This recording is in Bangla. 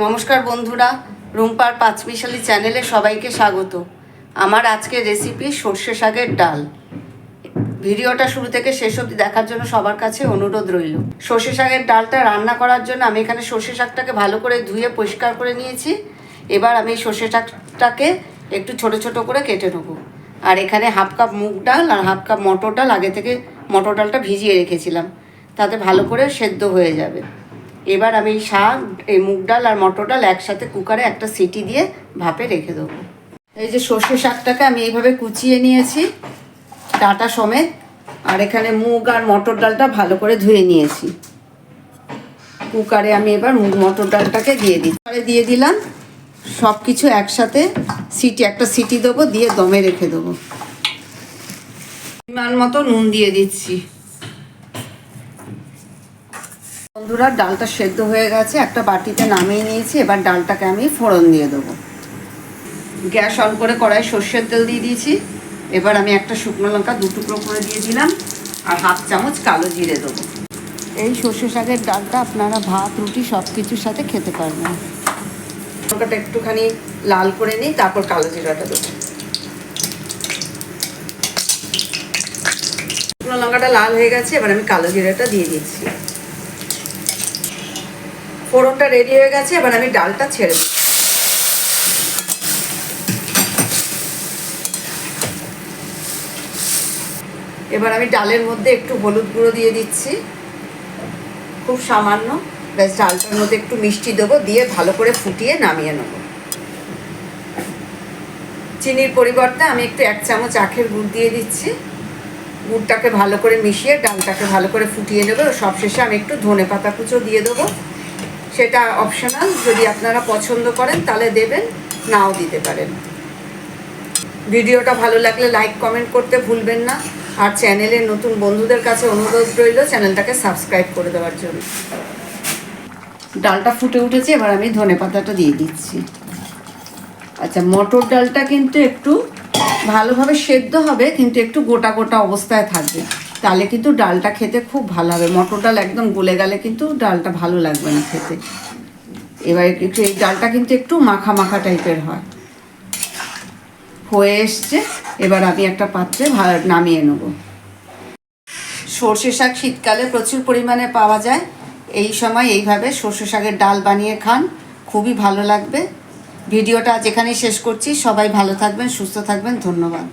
নমস্কার বন্ধুরা, রুম্পার পাঁচমিশালি চ্যানেলে সবাইকে স্বাগত। আমার আজকের রেসিপি সর্ষে শাকের ডাল। ভিডিওটা শুরু থেকে শেষ অবধি দেখার জন্য সবার কাছে অনুরোধ রইল। সর্ষে শাকের ডালটা রান্না করার জন্য আমি এখানে সর্ষে শাকটাকে ভালো করে ধুয়ে পরিষ্কার করে নিয়েছি। এবার আমি সর্ষে শাকটাকে একটু ছোট ছোট করে কেটে নেব। আর এখানে হাফ কাপ মুগ ডাল আর হাফ কাপ মটর ডাল আগে থেকে মটর ডালটা ভিজিয়ে রেখেছিলাম। তাতে ভালো করে সেদ্ধ হয়ে যাবে। এবার আমি শাক, এই মুগ ডাল আর মটর ডাল একসাথে কুকারে একটা সিটি দিয়ে ভাপে রেখে দেবো। এই যে সর্ষে শাকটাকে আমি এইভাবে কুচিয়ে নিয়েছি, ডাটা সমেত, আর এখানে মুগ আর মটর ডালটা ভালো করে ধুয়ে নিয়েছি। কুকারে আমি এবার মুগ মটর ডালটাকে দিয়ে দিই কুকারে দিয়ে দিলাম সব কিছু একসাথে সিটি, একটা সিটি দেবো, দিয়ে দমে রেখে দেবো। পরিমাণ মতো নুন দিয়ে দিচ্ছি। বন্ধুরা, ডালটা সেদ্ধ হয়ে গেছে, একটা বাটিতে নামিয়ে নিয়েছি, এবার ডালটাকে আমি ফোড়ন দিয়ে দেবো। গ্যাস অন করে কড়াই সর্ষের তেল দিয়ে দিয়েছি, এবার আমি একটা শুকনো লঙ্কা দু টুকরো করে দিয়ে দিলাম, আর হাফ চামচ কালো জিরে দেবো। এই সর্ষে শাকের ডালটা আপনারা ভাত, রুটি সব কিছুর সাথে খেতে পারবেন। লঙ্কাটা একটুখানি লাল করে নিই, তারপর কালো জিরাটা দেবো। শুকনো লঙ্কাটা লাল হয়ে গেছে, এবার আমি কালো জিরাটা দিয়ে দিচ্ছি। ফোড়নটা রেডি হয়ে গেছে, এবার আমি ডালটা ছেড়ে দিচ্ছি। এবার আমি ডালের মধ্যে একটু হলুদ গুঁড়ো দিয়ে দিচ্ছি। খুব সামান্য। ব্যাস, ডালটার মধ্যে একটু মিষ্টি দেবো, দিয়ে ভালো করে ফুটিয়ে নামিয়ে নেব। চিনির পরিবর্তে আমি একটু এক চামচ আখের গুড় দিয়ে দিচ্ছি। গুড়টাকে ভালো করে মিশিয়ে ডালটাকে ভালো করে ফুটিয়ে নেব, সবশেষে আমি একটু ধনে পাতা কুচো দিয়ে দেবো। সেটা অপশনাল যদি আপনারা পছন্দ করেন, তাহলে দেবেন, নাও দিতে পারেন। ভিডিওটা ভালো লাগলে লাইক কমেন্ট করতে ভুলবেন না। আর চ্যানেলের নতুন বন্ধুদের কাছে অনুরোধ রইল চ্যানেলটাকে সাবস্ক্রাইব করে দেওয়ার জন্য। ডালটা ফুটে উঠেছে, এবার আমি ধনে পাতাটা দিয়ে দিচ্ছি। আচ্ছা মটর ডালটা কিন্তু একটু ভালোভাবে সেদ্ধ হবে, কিন্তু একটু গোটা গোটা অবস্থায় থাকবে। তাহলে কিন্তু ডালটা খেতে খুব ভালো হবে। মটর ডাল একদম গলে গেলে কিন্তু ডালটা ভালো লাগবে না খেতে। এবার একটু এই ডালটা কিন্তু একটু মাখা মাখা টাইপের হয়। হয়ে এসছে। এবার আমি একটা পাত্রে নামিয়ে নেব। সর্ষে শাক শীতকালে প্রচুর পরিমাণে পাওয়া যায়। এই সময় এইভাবে সর্ষে শাকের ডাল বানিয়ে খান। খুবই ভালো লাগবে। ভিডিওটা এখানেই শেষ করছি। সবাই ভালো থাকবেন, সুস্থ থাকবেন। ধন্যবাদ।